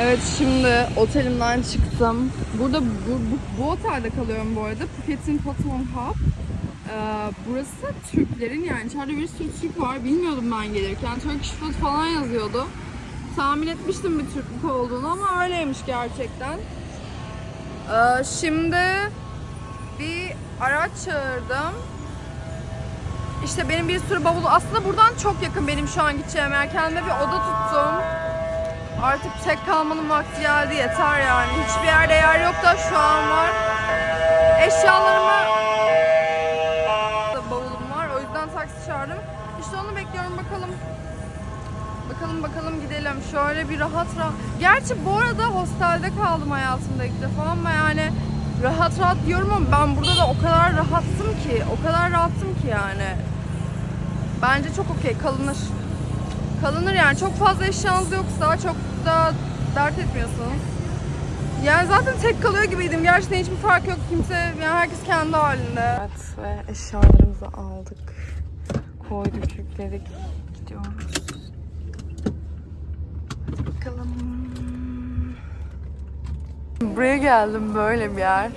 Evet şimdi otelimden çıktım. Burada bu, bu, bu otelde kalıyorum bu arada. Phuket'in Patmon Hub. Ee, burası Türklerin yani içeride bir sürü Türk var. Bilmiyordum ben gelirken. Turkish food falan yazıyordu. Tahmin etmiştim bir Türklük olduğunu ama öyleymiş gerçekten. Ee, şimdi bir araç çağırdım. İşte benim bir sürü bavulu aslında buradan çok yakın benim şu an gideceğim yer. Kendime bir oda tuttum. Artık tek kalmanın vakti geldi yeter yani. Hiçbir yerde yer yok da şu an var. Eşyalarımı bavulum var. O yüzden taksi çağırdım. İşte onu bekliyorum bakalım. Bakalım bakalım gidelim. Şöyle bir rahat rahat. Gerçi bu arada hostelde kaldım hayatımda ilk defa ama yani rahat rahat diyorum ama ben burada da o kadar rahattım ki. O kadar rahattım ki yani. Bence çok okey kalınır. Kalınır yani çok fazla eşyanız yoksa çok da dert etmiyorsunuz. Yani zaten tek kalıyor gibiydim. Gerçekten hiçbir fark yok. Kimse yani herkes kendi halinde. Evet ve eşyalarımızı aldık. Koyduk, yükledik. Gidiyoruz. Hadi bakalım. Buraya geldim böyle bir yer.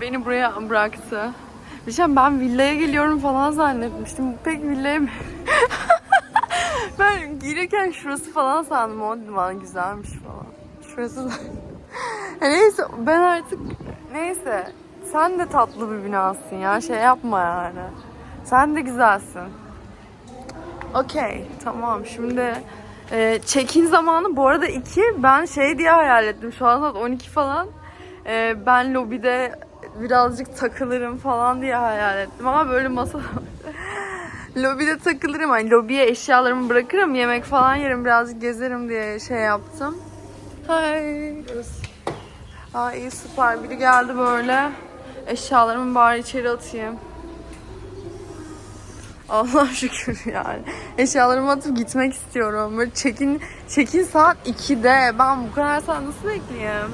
Beni buraya bıraktı. Bir şey ben villaya geliyorum falan zannetmiştim. Pek villaya ben gelirken şurası falan sandım. O bana güzelmiş falan. Şurası da. Neyse ben artık neyse sen de tatlı bir binasın ya şey yapma yani. Sen de güzelsin. Okey tamam şimdi e, check-in zamanı bu arada 2 ben şey diye hayal ettim şu an saat 12 falan. E, ben lobide birazcık takılırım falan diye hayal ettim ama böyle masa lobide takılırım hani lobiye eşyalarımı bırakırım yemek falan yerim birazcık gezerim diye şey yaptım. Hay. İyi süper biri geldi böyle eşyalarımı bari içeri atayım. Allah şükür yani. Eşyalarımı atıp gitmek istiyorum. Böyle check-in, check-in saat 2'de. Ben bu kadar saat nasıl bekleyeyim?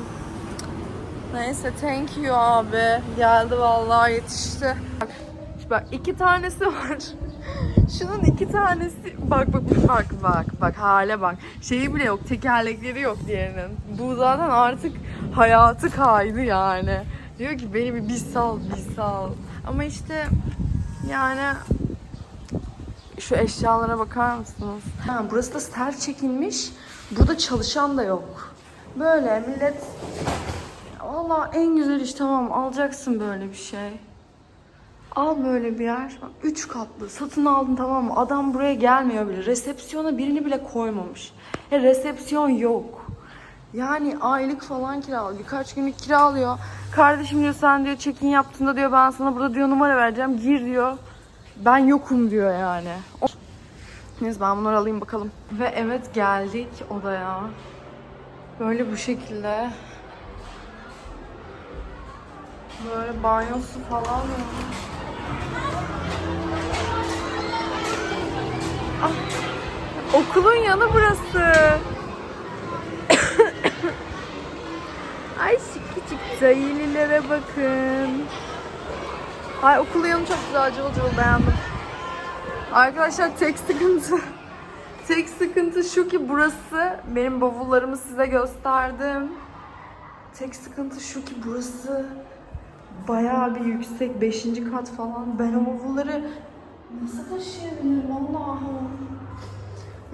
Neyse thank you abi. Geldi vallahi yetişti. Bak iki tanesi var. Şunun iki tanesi bak bak bak bak bak hale bak. Şeyi bile yok tekerlekleri yok diğerinin. Bu zaten artık hayatı kaydı yani. Diyor ki beni bir, bir sal bir sal. Ama işte yani şu eşyalara bakar mısınız? Ha, burası da stel çekilmiş. Burada çalışan da yok. Böyle millet Valla en güzel iş tamam alacaksın böyle bir şey. Al böyle bir yer. Üç katlı. Satın aldın tamam mı? Adam buraya gelmiyor bile. Resepsiyona birini bile koymamış. Ya resepsiyon yok. Yani aylık falan kiralıyor. Birkaç günlük kiralıyor. Kardeşim diyor sen diyor check-in yaptığında diyor ben sana burada diyor numara vereceğim. Gir diyor. Ben yokum diyor yani. O- Neyse ben bunları alayım bakalım. Ve evet geldik odaya. Böyle bu şekilde. Böyle banyosu falan var. Ah, okulun yanı burası. Ay şu küçük dayılilere bakın. Ay okulun yanı çok güzel cıvıl cıvıl beğendim. Arkadaşlar tek sıkıntı tek sıkıntı şu ki burası benim bavullarımı size gösterdim. Tek sıkıntı şu ki burası bayağı bir yüksek. Beşinci kat falan. Ben o bavulları nasıl taşıyabilirim Allah'ım.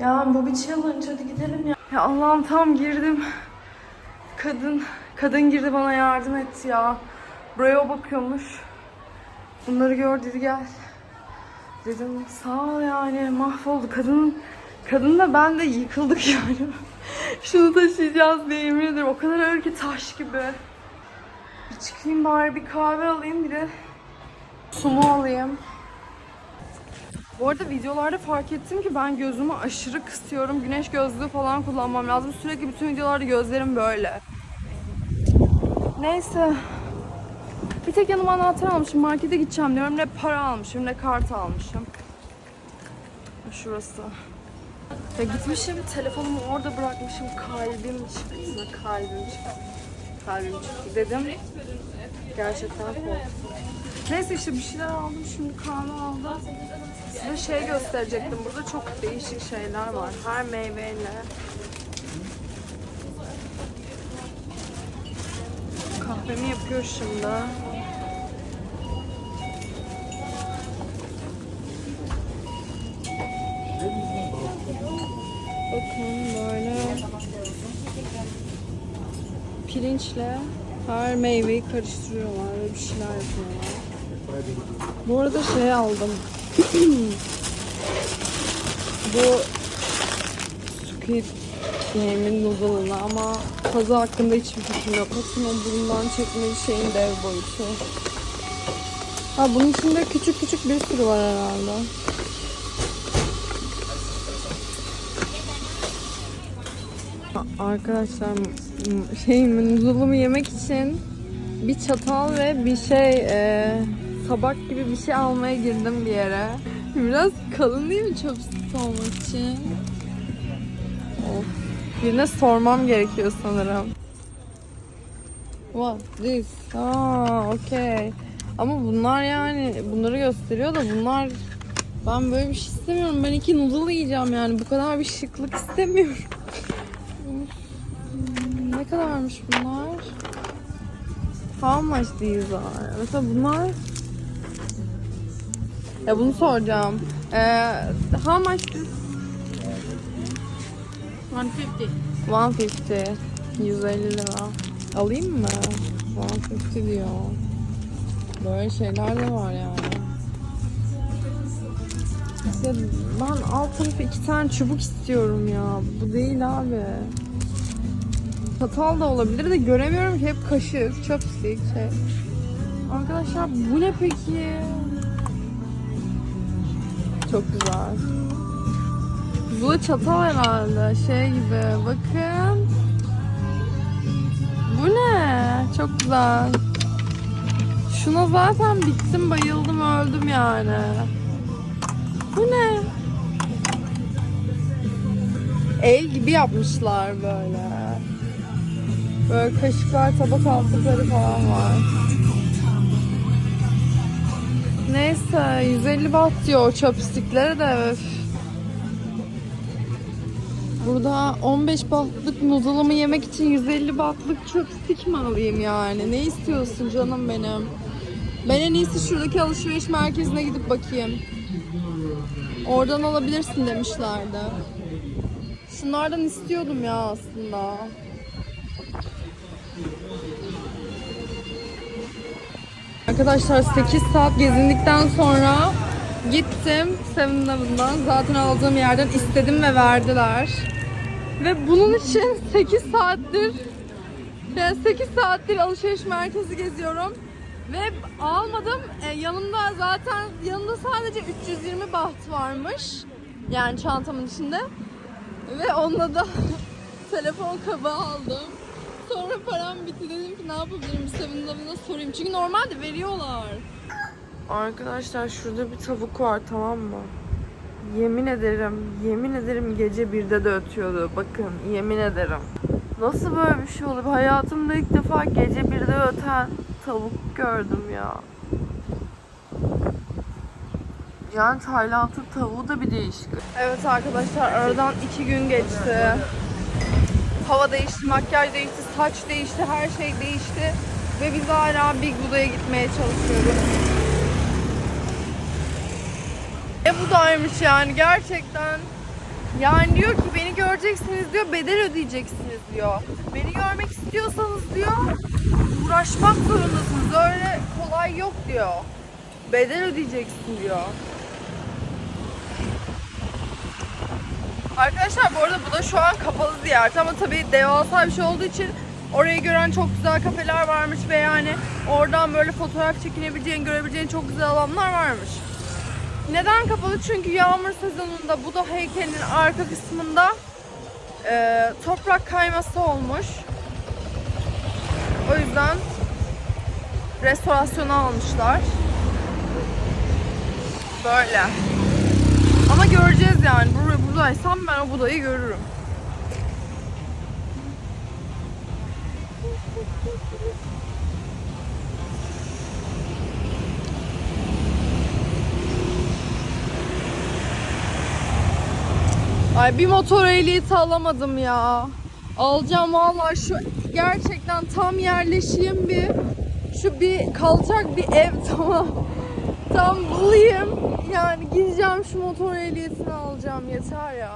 Ya bu bir challenge. Hadi gidelim ya. Ya Allah'ım tam girdim. Kadın, kadın girdi bana yardım etti ya. Buraya o bakıyormuş. Bunları gör dedi gel. Dedim sağ ol yani mahvoldu. Kadın, kadın da ben de yıkıldık yani. Şunu taşıyacağız diye yemin ederim. O kadar ağır ki taş gibi. Bir çıkayım bari bir kahve alayım bir de sumu alayım. Bu arada videolarda fark ettim ki ben gözümü aşırı kısıyorum. Güneş gözlüğü falan kullanmam lazım. Sürekli bütün videolarda gözlerim böyle. Neyse. Bir tek yanıma anahtar almışım. Markete gideceğim diyorum. Ne para almışım ne kart almışım. Şurası. Ya gitmişim telefonumu orada bırakmışım. Kalbim çıktı. Kalbim çıktı. Kalbim çıktı dedim. Gerçekten korktum. Neyse işte bir şeyler aldım. Şimdi kahve aldım. Size şey gösterecektim. Burada çok değişik şeyler var. Her meyveyle. Kahvemi yapıyor şimdi. Bakın böyle pirinçle her meyveyi karıştırıyorlar ve bir şeyler yapıyorlar. Bu arada şey aldım. Bu Squid Game'in noodle'ını ama tadı hakkında hiçbir fikrim yok. Bakın o burundan şeyin dev boyutu. Ha bunun içinde küçük küçük bir sürü var herhalde. Arkadaşlar şey noodle'ımı yemek için bir çatal ve bir şey e, tabak gibi bir şey almaya girdim bir yere. Biraz kalın değil mi chopstick olmak için? Of. Birine sormam gerekiyor sanırım. What this? Aa, okay. Ama bunlar yani bunları gösteriyor da bunlar ben böyle bir şey istemiyorum. Ben iki noodle yiyeceğim yani. Bu kadar bir şıklık istemiyorum. Ne kadarmış bunlar? How much these are? Mesela bunlar ya bunu soracağım. Ee, how much this? 150. 150. 150 lira. Alayım mı? 150 diyor. Böyle şeyler de var yani. İşte ben alt tarafı iki tane çubuk istiyorum ya. Bu değil abi. Çatal da olabilir de göremiyorum ki hep kaşık, chopstick şey. Arkadaşlar bu ne peki? Çok güzel. Bu çatal herhalde. Şey gibi. Bakın. Bu ne? Çok güzel. Şuna zaten bittim, bayıldım, öldüm yani. Bu ne? El gibi yapmışlar böyle. Böyle kaşıklar, tabak altlıkları falan var. Neyse 150 baht diyor o chopstickleri de öf. Burada 15 bahtlık noodle'ımı yemek için 150 bahtlık chopstick mi alayım yani? Ne istiyorsun canım benim? Ben en iyisi şuradaki alışveriş merkezine gidip bakayım. Oradan alabilirsin demişlerdi. Şunlardan istiyordum ya aslında. Arkadaşlar 8 saat gezindikten sonra gittim 7-Eleven'dan. Zaten aldığım yerden istedim ve verdiler. Ve bunun için 8 saattir yani 8 saattir alışveriş merkezi geziyorum. Ve almadım. E, yanımda zaten yanımda sadece 320 baht varmış. Yani çantamın içinde. Ve onunla da telefon kabı aldım. Sonra param bitti dedim ki ne yapabilirim 7-Eleven'a sorayım. Çünkü normalde veriyorlar. Arkadaşlar şurada bir tavuk var tamam mı? Yemin ederim, yemin ederim gece birde de ötüyordu. Bakın yemin ederim. Nasıl böyle bir şey olur? Hayatımda ilk defa gece birde öten tavuk gördüm ya. Yani Tayland'ın tavuğu da bir değişik. Evet arkadaşlar aradan iki gün geçti. Hava değişti, makyaj değişti, saç değişti, her şey değişti. Ve biz hala Big Buda'ya gitmeye çalışıyoruz. E Buda'ymış yani gerçekten. Yani diyor ki beni göreceksiniz diyor, bedel ödeyeceksiniz diyor. Beni görmek istiyorsanız diyor, uğraşmak zorundasınız. Öyle kolay yok diyor. Bedel ödeyeceksin diyor. Arkadaşlar bu arada bu da şu an kapalı ziyaret ama tabii devasa bir şey olduğu için orayı gören çok güzel kafeler varmış ve yani oradan böyle fotoğraf çekinebileceğin, görebileceğin çok güzel alanlar varmış. Neden kapalı? Çünkü yağmur sezonunda Buda heykelinin arka kısmında e, toprak kayması olmuş. O yüzden restorasyona almışlar. Böyle. Ama göreceğiz yani. Bur buradaysam ben o Buda'yı görürüm. Ay bir motor ehliyeti alamadım ya. Alacağım vallahi şu gerçekten tam yerleşeyim bir. Şu bir kalacak bir ev tamam. Tam bulayım. Yani gideceğim şu motor ehliyetini alacağım yeter ya.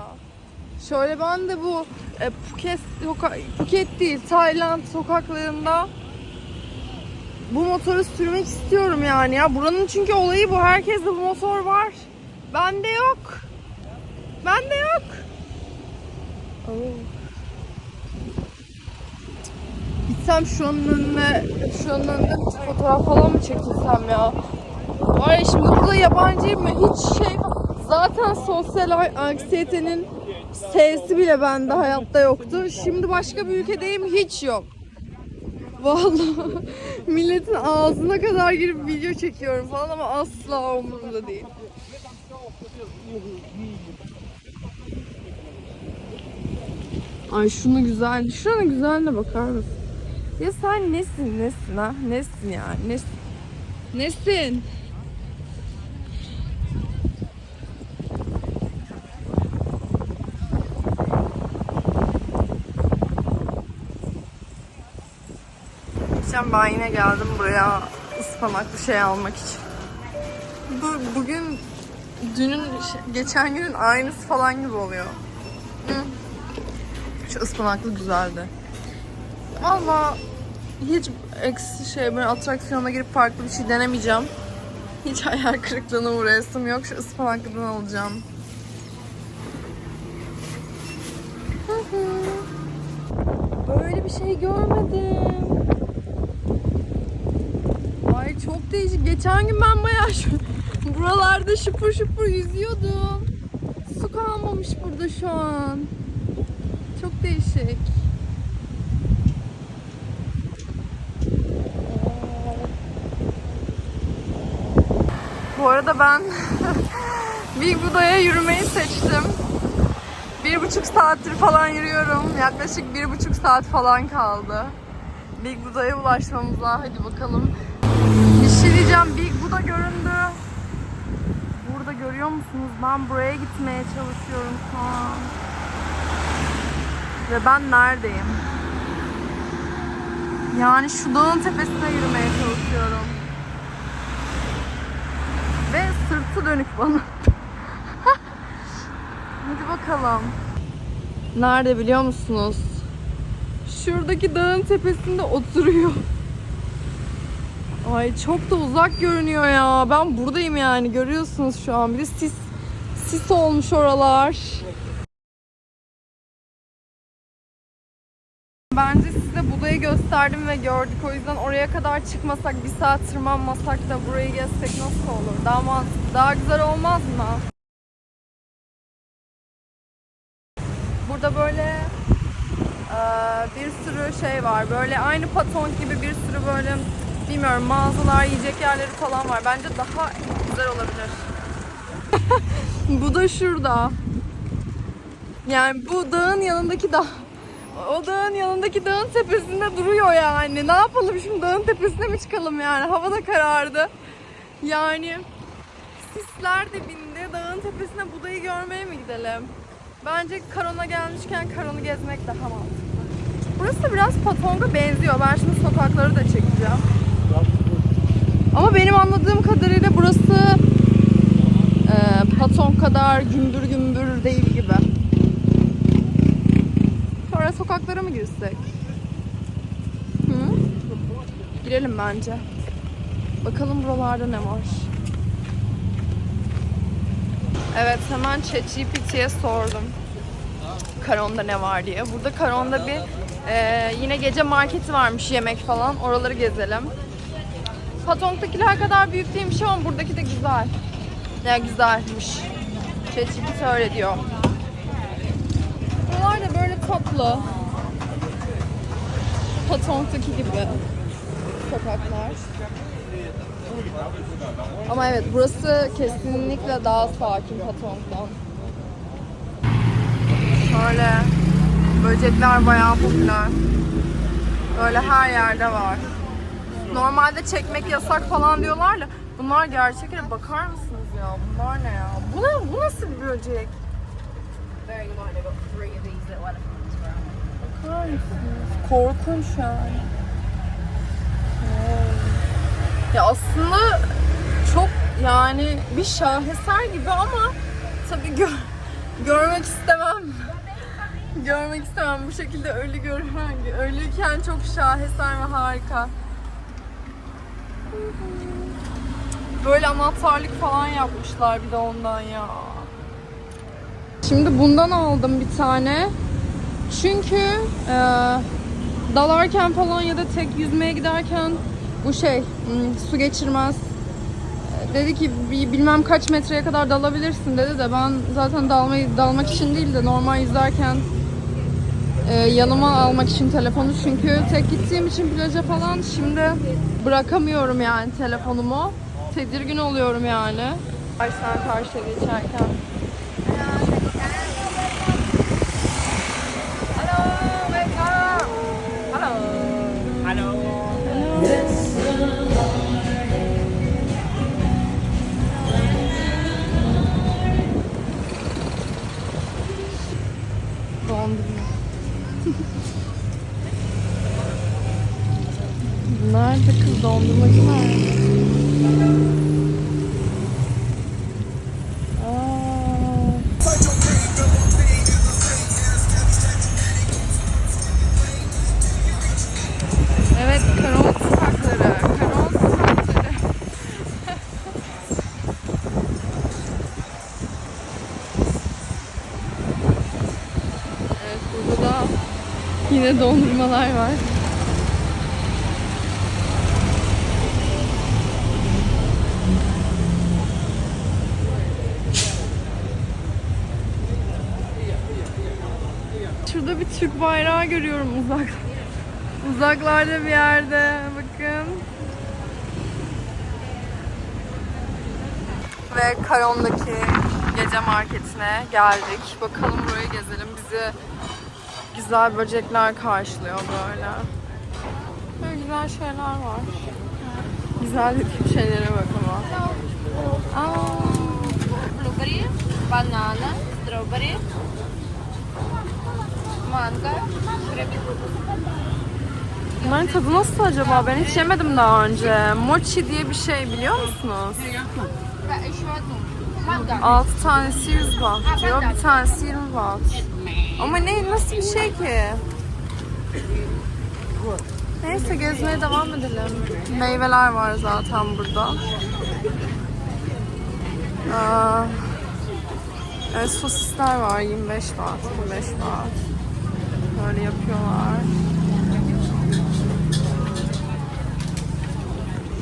Şöyle ben de bu e, Phuket, soka- Phuket değil Tayland sokaklarında bu motoru sürmek istiyorum yani ya. Buranın çünkü olayı bu. Herkeste bu motor var. Bende yok. Bende yok. Oo. Gitsem şunun önüne, şunun önünde fotoğraf falan mı çekilsem ya? Ya şimdi burada yabancıyım mı? Hiç şey zaten sosyal anksiyetenin S'si bile bende hayatta yoktu. Şimdi başka bir ülkedeyim hiç yok. Vallahi milletin ağzına kadar girip video çekiyorum falan ama asla umurumda değil. Ay şunu güzel, şunun güzelliğine bakar mısın? Ya sen nesin, nesin ha? Nesin yani, nesin? Nesin? Geçen ben yine geldim buraya ıspanaklı şey almak için. Bu, bugün dünün, geçen günün aynısı falan gibi oluyor. Şu ıspanaklı güzeldi. Valla hiç eksi şey böyle atraksiyona girip farklı bir şey denemeyeceğim. Hiç hayal kırıklığına uğrayasım yok. Şu ıspanaklıdan alacağım. Böyle bir şey görmedim. Çok değişik. Geçen gün ben bayağı şu buralarda şıpır şıpır yüzüyordum. Su kalmamış burada şu an. Çok değişik. Bu arada ben Big Buda'ya yürümeyi seçtim. Bir buçuk saattir falan yürüyorum. Yaklaşık bir buçuk saat falan kaldı. Big Buda'ya ulaşmamıza. Hadi bakalım. Şey diyeceğim. Big Buda göründü. Burada görüyor musunuz? Ben buraya gitmeye çalışıyorum şu an. Ve ben neredeyim? Yani şu dağın tepesine yürümeye çalışıyorum. Ve sırtı dönük bana. Hadi bakalım. Nerede biliyor musunuz? Şuradaki dağın tepesinde oturuyor. Ay çok da uzak görünüyor ya. Ben buradayım yani görüyorsunuz şu an. Bir de sis sis olmuş oralar. Bence size Buda'yı gösterdim ve gördük. O yüzden oraya kadar çıkmasak, bir saat tırmanmasak da burayı gezsek nasıl olur? Daha mantıklı, daha güzel olmaz mı? Burada böyle bir sürü şey var. Böyle aynı paton gibi bir sürü böyle bilmiyorum mağazalar, yiyecek yerleri falan var. Bence daha güzel olabilir. bu da şurada. Yani bu dağın yanındaki dağ. O dağın yanındaki dağın tepesinde duruyor yani. Ne yapalım şimdi dağın tepesine mi çıkalım yani? Hava da karardı. Yani sisler de bindi. Dağın tepesine Buda'yı görmeye mi gidelim? Bence Karon'a gelmişken Karon'u gezmek daha mantıklı. Burası da biraz Patong'a benziyor. Ben şimdi sokakları da çekeceğim. Ama benim anladığım kadarıyla burası e, Patong kadar gümbür gümbür değil gibi. Sonra sokaklara mı girsek? Hı? Girelim bence. Bakalım buralarda ne var. Evet hemen ChatGPT'ye sordum. Karon'da ne var diye. Burada Karon'da bir e, yine gece marketi varmış yemek falan. Oraları gezelim. Patong'dakiler kadar büyük değilmiş ama buradaki de güzel. Ne güzelmiş. ChatGPT öyle diyor. Buralar da böyle tatlı. Patong'daki gibi sokaklar. Ama evet burası kesinlikle daha sakin Patong'dan. Şöyle böcekler bayağı popüler. Böyle her yerde var. Normalde çekmek yasak falan diyorlar da bunlar gerçekten bakar mısınız ya? Bunlar ne ya? Bu ne? Bu nasıl bir böcek? Bakar mısınız? Korkunç yani. Ya aslında çok yani bir şaheser gibi ama tabii gör, görmek istemem. görmek istemem. Bu şekilde ölü görürken, ölüyken çok şaheser ve harika. Böyle anahtarlık falan yapmışlar bir de ondan ya. Şimdi bundan aldım bir tane. Çünkü e, dalarken falan ya da tek yüzmeye giderken bu şey hmm, su geçirmez. E, Dedi ki bilmem kaç metreye kadar dalabilirsin dedi de ben zaten dalmayı dalmak için değil de normal yüzerken e, yanıma almak için telefonu çünkü tek gittiğim için plaja falan şimdi bırakamıyorum yani telefonumu. Tedirgin oluyorum yani. Baştan karşıya geçerken. Dondurmacı? Aa. Evet, Karol sokakları. Karol sokakları. evet, burada da yine dondurmalar var. Şurada bir Türk bayrağı görüyorum uzak. Uzaklarda bir yerde. Bakın. Ve Karon'daki gece marketine geldik. Bakalım burayı gezelim. Bizi güzel böcekler karşılıyor böyle. Böyle güzel şeyler var. Güzel şeylere bak ama. Aa, Blueberry, banana, strawberry, mango, grape. bunların tadı nasıl acaba? Ben hiç yemedim daha önce. Mochi diye bir şey biliyor musunuz? Mango. 6 tanesi 100 baht diyor. Bir tanesi 20 baht. Ama ne nasıl bir şey ki? Neyse gezmeye devam edelim. Meyveler var zaten burada. Aa, evet, sosisler var 25 baht, 25 baht. Böyle yapıyorlar.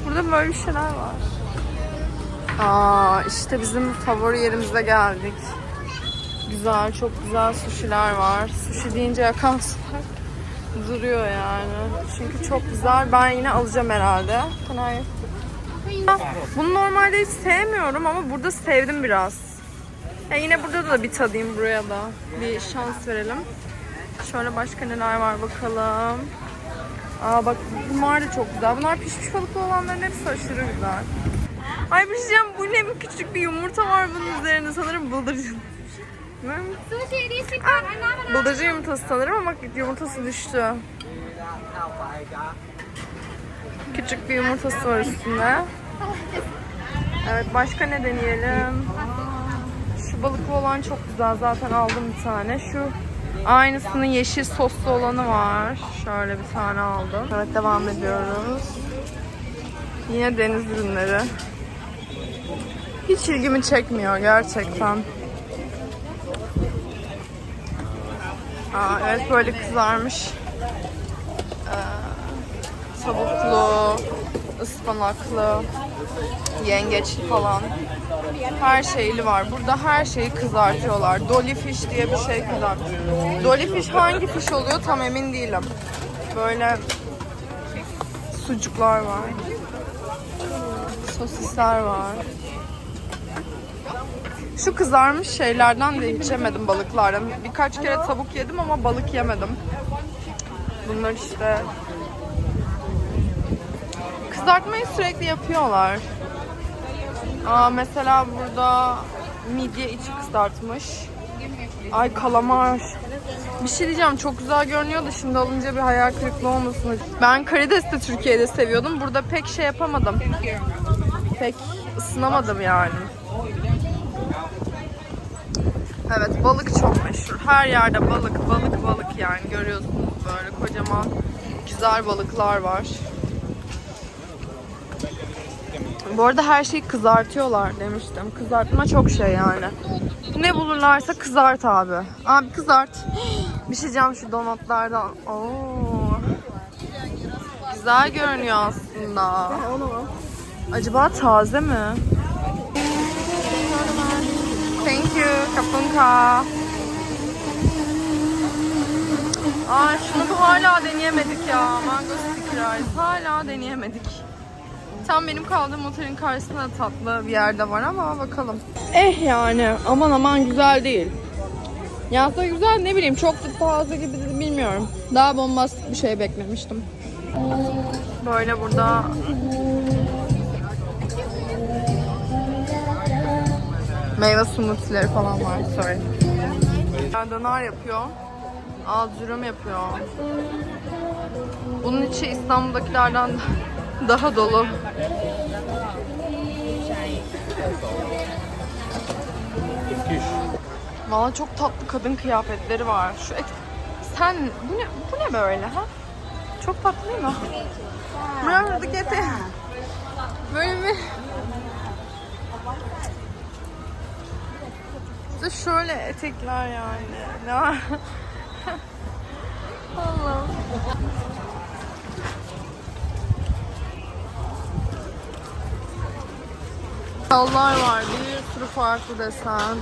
Burada böyle bir şeyler var. Aa işte bizim favori yerimize geldik. Güzel, çok güzel suşiler var. Sushi deyince akan duruyor yani. Çünkü çok güzel. Ben yine alacağım herhalde. Ha, Bunu normalde hiç sevmiyorum ama burada sevdim biraz. Ya yine burada da bir tadayım buraya da. Bir şans verelim. Şöyle başka neler var bakalım. Aa bak bunlar da çok güzel. Bunlar pişmiş balıklı olanların hepsi aşırı güzel. Ay bir şey diyeceğim. Bu ne mi küçük bir yumurta var bunun üzerinde. Sanırım bıldırcın. Banana. Bıldırcın yumurtası sanırım ama yumurtası düştü. Küçük bir yumurtası var üstünde. Evet başka ne deneyelim? Şu balıklı olan çok güzel. Zaten aldım bir tane. Şu aynısının yeşil soslu olanı var. Şöyle bir tane aldım. Evet devam ediyoruz. Yine deniz ürünleri. Hiç ilgimi çekmiyor gerçekten. Aa, evet böyle kızarmış. Ee, tavuklu, ıspanaklı, yengeçli falan. Her şeyli var. Burada her şeyi kızartıyorlar. Dolly fish diye bir şey kızartıyor. Dolly fish hangi fish oluyor tam emin değilim. Böyle sucuklar var. Sosisler var. Şu kızarmış şeylerden de hiç yemedim balıklardan. Birkaç kere tavuk yedim ama balık yemedim. Bunlar işte kızartmayı sürekli yapıyorlar. Aa, mesela burada midye içi kızartmış. Ay kalamar. Bir şey diyeceğim çok güzel görünüyor da şimdi alınca bir hayal kırıklığı olmasın. Ben karides de Türkiye'de seviyordum. Burada pek şey yapamadım. Pek ısınamadım yani. Evet balık çok meşhur. Her yerde balık balık balık yani görüyorsunuz böyle kocaman güzel balıklar var. Bu arada her şeyi kızartıyorlar demiştim. Kızartma çok şey yani. Ne bulurlarsa kızart abi. Abi kızart. Bir şey diyeceğim şu donatlardan. Oo. Güzel görünüyor aslında. Acaba taze mi? Thank you. Kapunka. Aa şunu hala deneyemedik ya. Mango sticker ice. Hala deneyemedik. Tam benim kaldığım otelin karşısında da tatlı bir yerde var ama bakalım. Eh yani aman aman güzel değil. Yansa güzel ne bileyim çok da taze gibi bilmiyorum. Daha bombastik bir şey beklemiştim. Böyle burada meyve smoothie'leri falan var. Sorry. Döner yapıyor. Dürüm yapıyor. Bunun içi İstanbul'dakilerden daha dolu. Valla çok tatlı kadın kıyafetleri var. Şu et... Sen bu ne bu ne böyle ha? Çok tatlı değil mi? Buradaki eti. Böyle bir İşte şöyle etekler yani. Ne var? Allah'ım. Şallar var. Bir sürü farklı desen.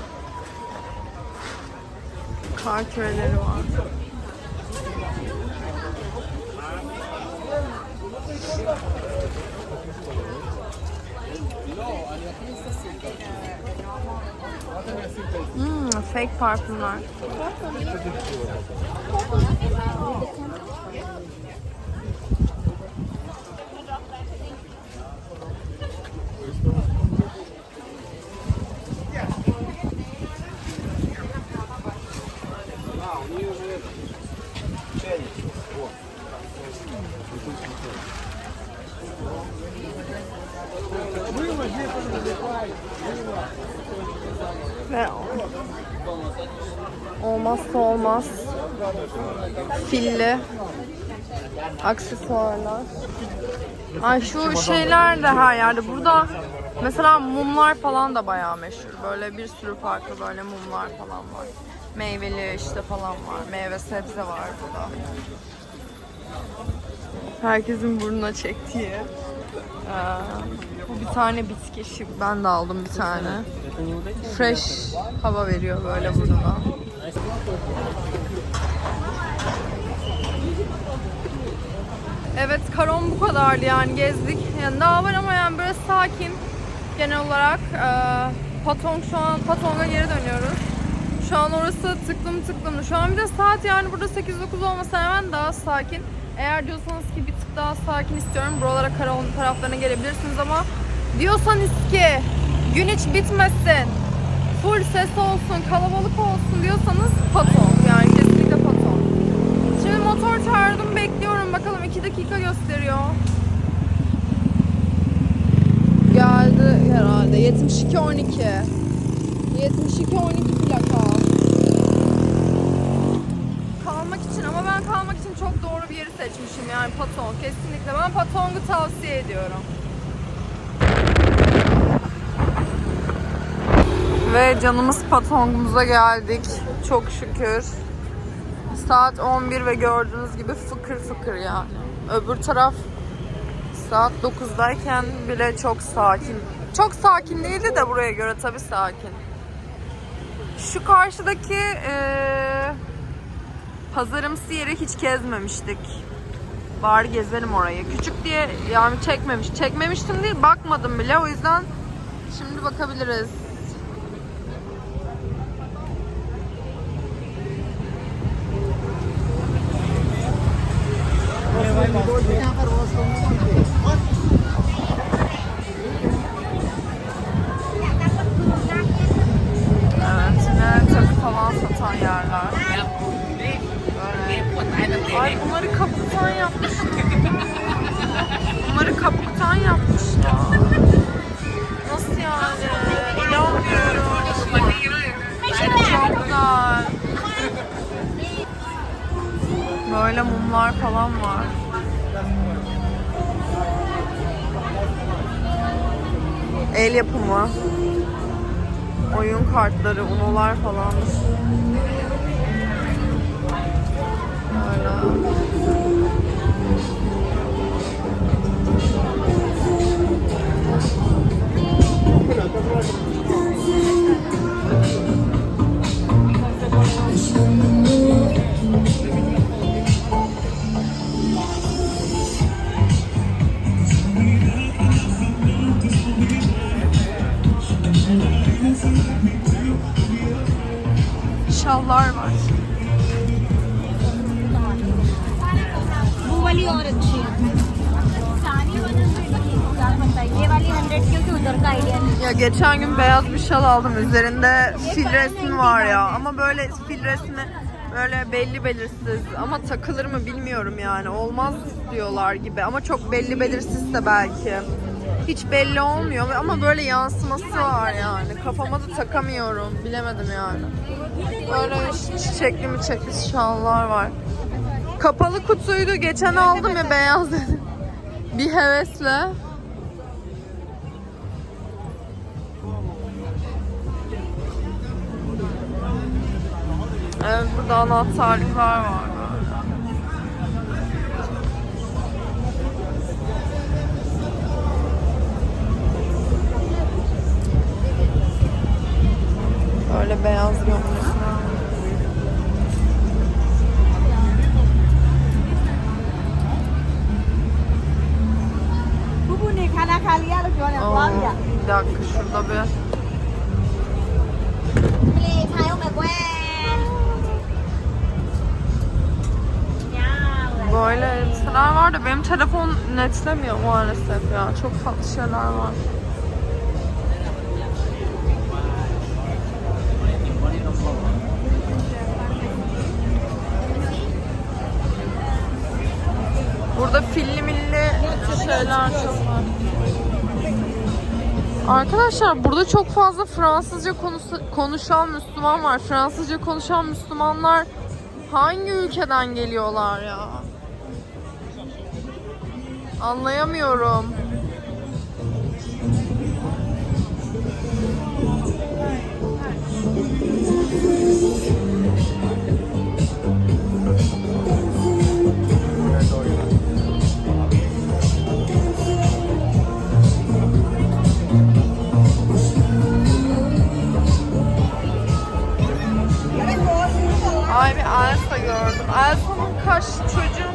Kar küreleri var. Hmm, fake parfümler. Ve olmazsa olmaz filli aksesuarlar. Ay şu şeyler de her yerde. Burada mesela mumlar falan da bayağı meşhur. Böyle bir sürü farklı böyle mumlar falan var. Meyveli işte falan var. Meyve sebze var burada. Herkesin burnuna çektiği. Ee, bu bir tane bitki. Şimdi Ben de aldım bir tane. Fresh hava veriyor böyle burnuna. Evet Karon bu kadardı yani gezdik. Yani daha var ama yani böyle sakin genel olarak. Ee, Patong şu an Patong'a geri dönüyoruz. Şu an orası tıklım tıklım. Şu an bir de saat yani burada 8-9 olmasına rağmen daha sakin. Eğer diyorsanız ki bir tık daha sakin istiyorum buralara Karon taraflarına gelebilirsiniz ama diyorsanız ki gün hiç bitmesin, full ses olsun, kalabalık olsun diyorsanız Patong yani kesinlikle Patong. Şimdi motor çağırdım bekliyorum bakalım 2 dakika gösteriyor. Geldi herhalde 72 12. 72 12 plaka. Kalmak için ama ben kalmak için çok doğru bir yeri seçmişim yani Patong kesinlikle. Ben Patong'u tavsiye ediyorum. Ve canımız Patong'umuza geldik. Çok şükür. Saat 11 ve gördüğünüz gibi fıkır fıkır yani. Öbür taraf saat 9'dayken bile çok sakin. Çok sakin değildi de buraya göre tabii sakin. Şu karşıdaki eee pazarımsı yeri hiç gezmemiştik. Bari gezelim orayı. Küçük diye yani çekmemiş. Çekmemiştim değil bakmadım bile o yüzden şimdi bakabiliriz. Evet, ve takı falan satan yerler. Bunları kabuktan yapmış. Bunları kabuktan yapmışlar. Nasıl yani? İnanmıyorum. Çok güzel. Böyle mumlar falan var. El yapımı. Oyun kartları, unolar falan. Böyle. şallar var. Bu valiyor. üretiyor ki udarık. Ya geçen gün beyaz bir şal aldım. Üzerinde fil resmi var ya. Ama böyle fil resmi böyle belli belirsiz ama takılır mı bilmiyorum yani. Olmaz diyorlar gibi ama çok belli belirsiz de belki. Hiç belli olmuyor ama böyle yansıması var yani. Kafama da takamıyorum. Bilemedim yani. Böyle çiçekli mi çiçekli şallar var. Kapalı kutuydu. Geçen aldım ya beyaz dedim. Bir hevesle. Evet burada anahtarlıklar var. Böyle beyaz gömlekler. Netlemiyor maalesef ya. Çok farklı şeyler var. Burada filli milli şeyler çok var. Arkadaşlar burada çok fazla Fransızca konuşan Müslüman var. Fransızca konuşan Müslümanlar hangi ülkeden geliyorlar ya? Anlayamıyorum. Ay bir Elsa gördüm. Elsa'nın kaş çocuğun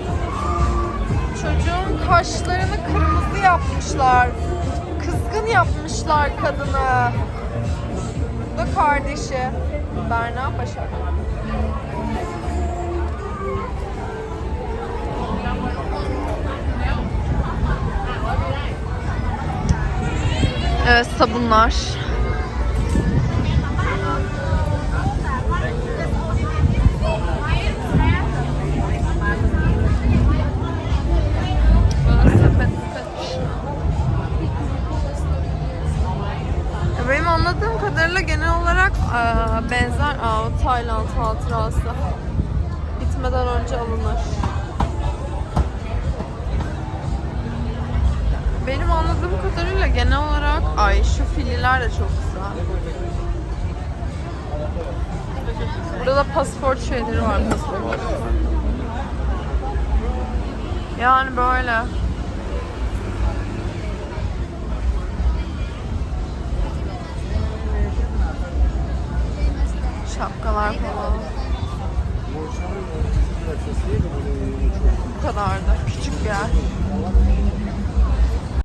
kaşlarını kırmızı yapmışlar. Kızgın yapmışlar kadını. Bu da kardeşi. Berna Başak. Evet sabunlar. Fililer de çok güzel. Burada da pasaport şeyleri var. Yani böyle. Şapkalar falan. Bu kadar da küçük bir yer.